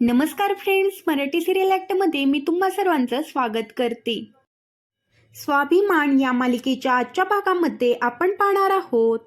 नमस्कार friends Marathi serial ॲक्टमध्ये मी तुम्हा सर्वांचं स्वागत करते. स्वाभिमान या मालिकेच्या आजच्या भागामध्ये आपण पाहणार आहोत.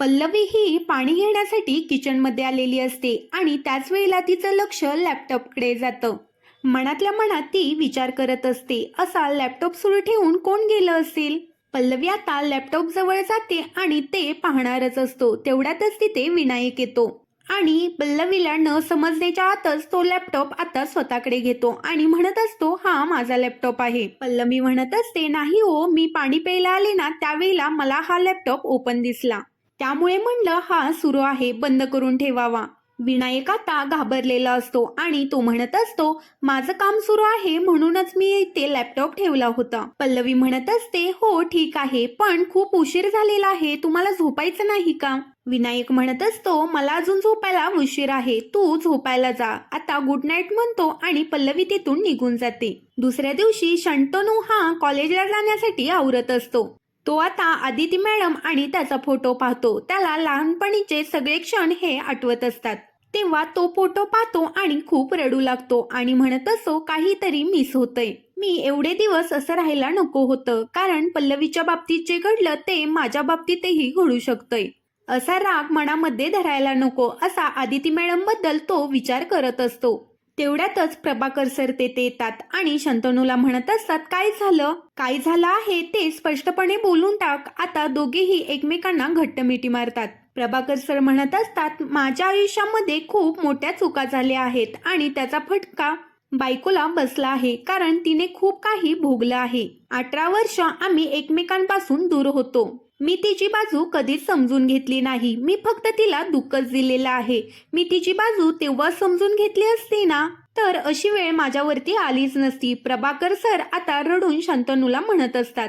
पल्लवी ही पाणी घेण्यासाठी किचनमध्ये आलेली असते आणि त्याच वेळेला तिचं लक्ष लॅपटॉपकडे जातं. मनातल्या मनात ती विचार करत असते असा लॅपटॉप सुरू ठेवून कोण गेलं असेल? पल्लवी आता लॅपटॉप जवळ जाते आणि ते पाहणारच असतो तेवढ्यातच तिथे विनायक येतो. आणि पल्लवीला न समजण्याच्या आतच तो लॅपटॉप आता स्वतःकडे घेतो आणि म्हणत असतो हा माझा लॅपटॉप आहे. पल्लवी म्हणत असते नाही हो मी पाणी प्यायला आले ना त्यावेळेला मला हा लॅपटॉप ओपन दिसला. त्यामुळे म्हणलं हा सुरू आहे बंद करून ठेवावा. विनायक आता घाबरलेला असतो आणि तो म्हणत असतो माझं काम सुरू आहे म्हणूनच मी इथे लॅपटॉप ठेवला होता. पल्लवी म्हणत असते हो ठीक आहे पण खूप उशीर झालेला आहे तुम्हाला झोपायचं नाही का? विनायक म्हणत असतो मला अजून झोपायला उशीर आहे तू झोपायला जा. आता गुड नाईट म्हणतो आणि पल्लवी तिथून निघून जाते. दुसऱ्या दिवशी शंतनू हा कॉलेजला जाण्यासाठी आवरत असतो. तो आता आदिती मॅडम आणि त्याचा फोटो पाहतो. त्याला लहानपणीचे सगळे क्षण हे आठवत असतात. तेव्हा तो फोटो पाहतो आणि खूप रडू लागतो आणि म्हणत असो काहीतरी मिस होतंय. मी एवढे दिवस असं राहायला नको होतं. कारण पल्लवीच्या बाबतीत जे घडलं ते माझ्या बाबतीतही घडू शकतंय. असा राग मनामध्ये धरायला नको असा आदिती मॅडमबद्दल तो विचार करत असतो. तेवढ्यातच प्रभाकर सर तेथे येतात आणि शंतनूला म्हणत असतात काय झालं? काय झालं आहे? ते स्पष्टपणे बोलून टाक. आता दोघेही एकमेकांना घट्ट मिठी मारतात. प्रभाकर सर म्हणत असतात माझ्या आयुष्यामध्ये खूप मोठ्या चुका झाल्या आहेत आणि त्याचा फटका बायकोला बसला आहे कारण तिने खूप काही भोगलं आहे. अठरा वर्ष आम्ही एकमेकांपासून दूर होतो. मी तिची बाजू कधीच समजून घेतली नाही. मी फक्त तिला दुःखच दिलेलं आहे. मी तिची बाजू तेव्हा समजून घेतली असती ना? तर अशी वेळ माझ्यावरती आलीच नसती. प्रभाकर सर आता रडून शांतनूला म्हणत असतात.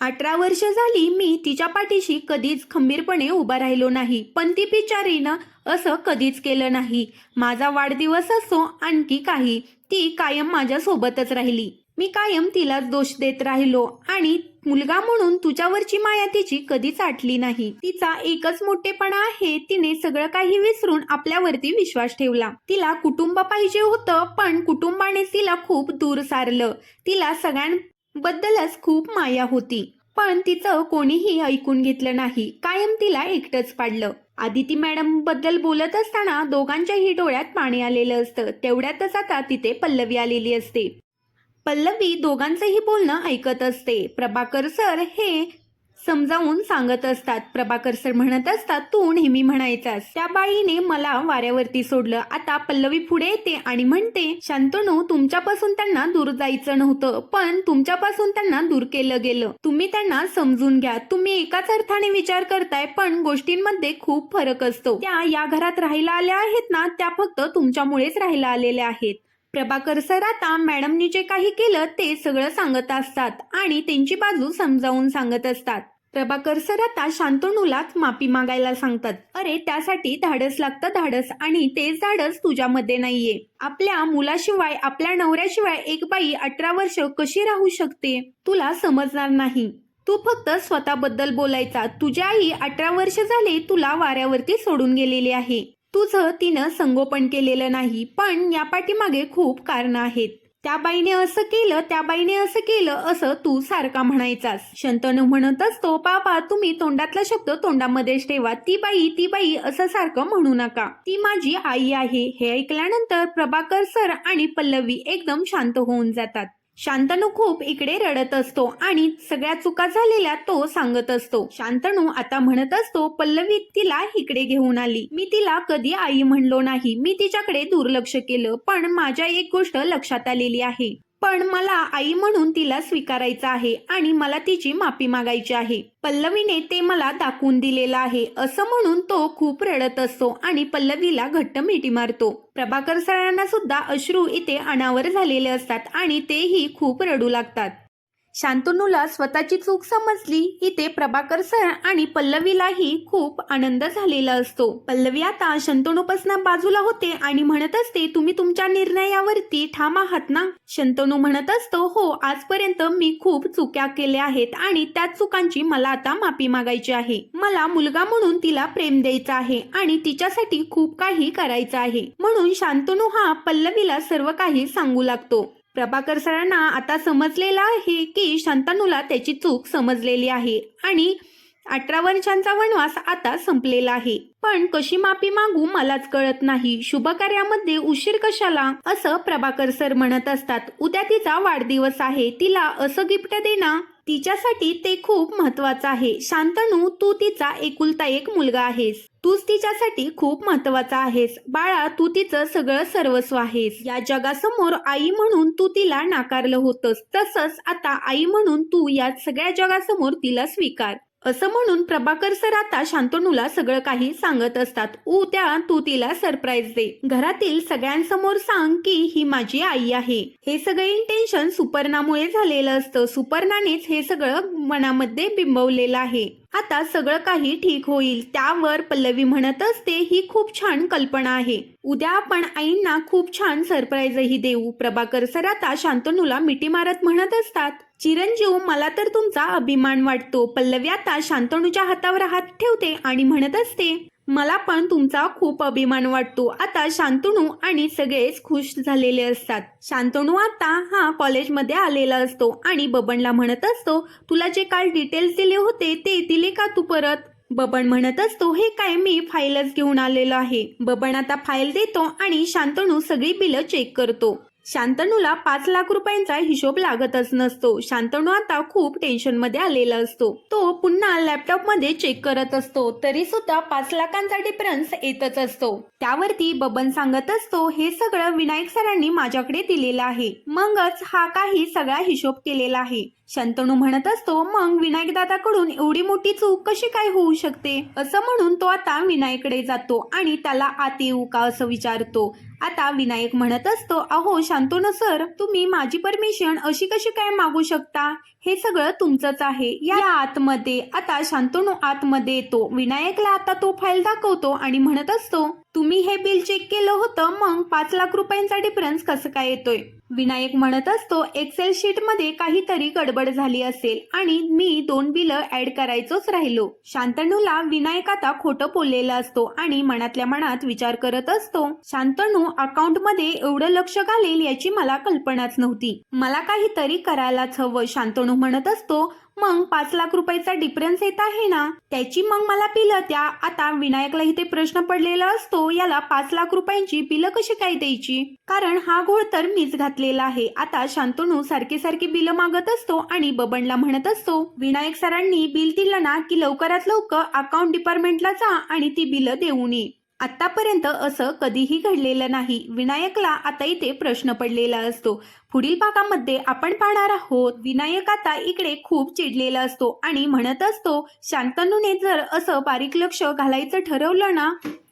अठरा वर्ष झाली मी तिच्या पाठीशी कधीच खंबीरपणे उभा राहिलो नाही. पण ती बिचारीनं असं कधीच केलं नाही. माझा वाढदिवस असो आणखी काही ती कायम माझ्या सोबतच राहिली. मी कायम तिलाच दोष देत राहिलो आणि मुलगा म्हणून तुझ्यावरची माया तिची कधीच आटली नाही. तिचा एकच मोठेपणा आहे तिने सगळं काही विसरून आपल्यावरती विश्वास ठेवला. तिला कुटुंब पाहिजे होतं पण कुटुंबाने तिला खूप दूर सारलं. तिला सगळ्यांबद्दलच खूप माया होती. पण तिचं कोणीही ऐकून घेतलं नाही. कायम तिला एकटंच पाडलं. आदिती मॅडमबद्दल बोलत असताना दोघांच्याही डोळ्यात पाणी आलेलं असतं. तेवढ्यातच आता तिथे पल्लवी आलेली असते. पल्लवी दोघांचंही बोलणं ऐकत असते. प्रभाकर सर हे समजावून सांगत असतात. प्रभाकर सर म्हणत असतात तू नेहमी म्हणायचास. त्या बाईने मला वाऱ्यावरती सोडलं. आता पल्लवी पुढे येते आणि म्हणते शांतनू तुमच्यापासून त्यांना दूर जायचं नव्हतं पण तुमच्यापासून त्यांना दूर केलं गेलं. तुम्ही त्यांना समजून घ्या. तुम्ही एकाच अर्थाने विचार करताय पण गोष्टींमध्ये खूप फरक असतो. त्या या घरात राहायला आल्या आहेत ना त्या फक्त तुमच्यामुळेच राहायला आलेल्या आहेत. प्रभाकर सर आता मॅडमनी जे काही केलं ते सगळं सांगत असतात आणि त्यांची बाजू समजावून सांगत असतात. प्रभाकर सर आता शांतनूलाच माफी मागायला सांगतात. अरे त्यासाठी धाडस लागतं धाडस आणि तेच धाडस तुझ्यामध्ये नाहीये. आपल्या मुलाशिवाय आपल्या नवऱ्याशिवाय एक बाई अठरा वर्ष कशी राहू शकते? तुला समजणार नाही. तू फक्त स्वतःबद्दल बोलायचा. तुझ्या आई अठरा वर्ष झाले तुला वाऱ्यावरती सोडून गेलेली आहे. तुझं तिनं संगोपन केलेलं नाही पण या पाठीमागे खूप कारण आहेत. त्या बाईने असं केलं त्या बाईने असं केलं असं तू सारखा म्हणायचास. शंतनू म्हणत असतो पापा तुम्ही तोंडातला शब्द तोंडामध्येच ठेवा. ती बाई ती बाई असं सारखं म्हणू नका. ती माझी आई आहे. हे ऐकल्यानंतर प्रभाकर सर आणि पल्लवी एकदम शांत होऊन जातात. शांतनू खूप इकडे रडत असतो आणि सगळ्या चुका झालेल्या तो सांगत असतो. शांतनू आता म्हणत असतो पल्लवी तिला इकडे घेऊन आली. मी तिला कधी आई म्हणलो नाही. मी तिच्याकडे दुर्लक्ष केलं पण माझ्या एक गोष्ट लक्षात आलेली आहे. पण मला आई म्हणून तिला स्वीकारायचं आहे आणि मला तिची माफी मागायची आहे. पल्लवीने ते मला दाखवून दिलेलं आहे. असं म्हणून तो खूप रडत असतो आणि पल्लवीला घट्ट मिठी मारतो. प्रभाकर सरांना सुद्धा अश्रू इथे अनावर झालेले असतात आणि तेही खूप रडू लागतात. शांतनूला स्वतःची चूक समजली इथे प्रभाकर सर आणि पल्लवीलाही खूप आनंद झालेला असतो. पल्लवी आता शंतनूपासून बाजूला होते आणि म्हणत असते तुम्ही तुमच्या निर्णयावरती ठाम आहात ना? शंतनू म्हणत असतो हो आजपर्यंत मी खूप चुक्या केल्या आहेत आणि त्या चुकांची मला आता माफी मागायची आहे. मला मुलगा म्हणून तिला प्रेम द्यायचा आहे आणि तिच्यासाठी खूप काही करायचं आहे. म्हणून शांतनू हा पल्लवीला सर्व काही सांगू लागतो. प्रभाकर सरांना आता समजलेलं आहे की शांतनूला त्याची चूक समजलेली आहे आणि अठरा वर्षांचा वनवास आता संपलेला आहे. पण कशी माफी मागू मलाच कळत नाही. शुभ कार्यामध्ये उशीर कशाला? असं प्रभाकर सर म्हणत असतात. उद्या तिचा वाढदिवस आहे. तिला असं गिफ्ट देणं तिच्यासाठी ते खूप महत्वाचं आहे. शांतनू तू तिचा एकुलता एक मुलगा आहेस. तूच तिच्यासाठी खूप महत्त्वाचा आहेस. बाळा तू तिचं सगळं सर्वस्व आहेस. या जगासमोर आई म्हणून तू तिला नाकारलं होतंस. तसंच आता आई म्हणून तू या सगळ्या जगासमोर तिला स्वीकार. असं म्हणून प्रभाकर सर आता शांतनूला सगळं काही सांगत असतात. उद्या तू तिला सरप्राईज दे. घरातील सगळ्यांसमोर सांग की ही माझी आई आहे. हे सगळे इंटेन्शन सुपर्णामुळे झालेलं असतं. सुपर्णानेच हे सगळं मनामध्ये बिंबवलेलं आहे. आता सगळं काही ठीक होईल त्यावर पल्लवी म्हणत असते ही खूप छान कल्पना आहे. उद्या आपण आईंना खूप छान सरप्राईजही देऊ प्रभाकर सर आता शांतनूला मिठी मारत म्हणत असतात. चिरंजीव मला तर तुमचा अभिमान वाटतो. पल्लवी आता शांतनूच्या हातावर हात ठेवते आणि म्हणत असते मला पण तुमचा खूप अभिमान वाटतो. आता शांतनू आणि सगळेच खुश झालेले असतात. शांतनू आता हा कॉलेजमध्ये आलेला असतो आणि बबनला म्हणत असतो तुला जे काल डिटेल्स दिले होते ते दिले का तू परत? बबन म्हणत असतो हे काय मी फाईलच घेऊन आलेलो आहे. बबन आता फाईल देतो आणि शांतनू सगळी बिलं चेक करतो. शांतनूला पाच लाख रुपयांचा हिशोब लागतच नसतो. शांतनू आता खूप टेन्शनमध्ये आलेला असतो. तो पुन्हा लॅपटॉपमध्ये चेक करत असतो. तरी सुद्धा पाच लाखांचा डिफरन्स येतच असतो. त्यावरती बबन सांगत असतो हे सगळं विनायक सरांनी माझ्याकडे दिलेलं आहे. मगच हा काही सगळा हिशोब केलेला आहे. शंतनू म्हणत असतो मग विनायक दादाकडून एवढी मोठी चूक कशी काय होऊ शकते? असं म्हणून तो आता विनायकडे जातो आणि त्याला आत येऊ का असं विचारतो. आता विनायक म्हणत असतो अहो शांतनू सर तुम्ही माझी परमिशन अशी कशी काय मागू शकता? हे सगळं तुमचंच आहे. या आतमध्ये आता शांतनू आतमध्ये येतो. विनायकला आता तो फाईल दाखवतो आणि म्हणत असतो तुम्ही हे बिल चेक केलं होतं मग पाच लाख रुपयांचा डिफरन्स कसं काय येतोय? विनायक म्हणत असतो एक्सेल शीटमध्ये काहीतरी गडबड झाली असेल आणि मी दोन बिलं ऍड करायचोच राहिलो. शांतनूला विनायक आता खोटं बोललेला असतो आणि मनातल्या मनात विचार करत असतो शांतनू अकाउंटमध्ये एवढं लक्ष घालेल याची मला कल्पनाच नव्हती. मला काहीतरी करायलाच हवं शांतनू म्हणत असतो. मग पाच लाख रुपयाचा डिफरन्स येत आहे ना? त्याची मग मला बिलं त्या. आता विनायकला इथे प्रश्न पडलेला असतो याला पाच लाख रुपयांची बिलं कशी काय द्यायची? कारण हा घोळ तर मीच घातलेला आहे. आता शांतनू सारखे सारखे बिलं मागत असतो आणि बबनला म्हणत असतो विनायक सरांनी बिल दिलं ना की लवकरात लवकर अकाउंट डिपार्टमेंटला जा आणि ती बिलं देऊन ये. आतापर्यंत असं कधीही घडलेलं नाही. विनायकला आता इथे प्रश्न पडलेला असतो. पुढील भागामध्ये आपण पाहणार आहोत विनायक आता इकडे खूप चिडलेला असतो आणि म्हणत असतो शांतनूने जर असं बारीक लक्ष घालायचं ठरवलं ना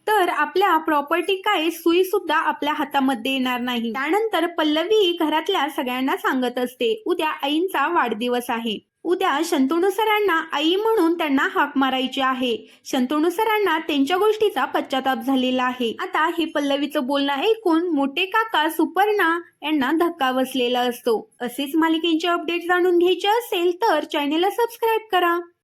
तर आपल्या प्रॉपर्टी काय सुई सुद्धा आपल्या हातामध्ये येणार नाही. त्यानंतर पल्लवी घरातल्या सगळ्यांना सांगत असते उद्या आईंचा वाढदिवस आहे. उद्या शंतनू सरांना आई म्हणून त्यांना हाक मारायची आहे. शंतनू सरांना त्यांच्या गोष्टीचा पश्चाताप झालेला आहे. आता हे पल्लवीचं बोलणं ऐकून मोठे काका सुपर्णा यांना धक्का बसलेला असतो. असेच मालिकेचे अपडेट जाणून घ्यायचे असेल तर चॅनेलला सबस्क्राईब करा.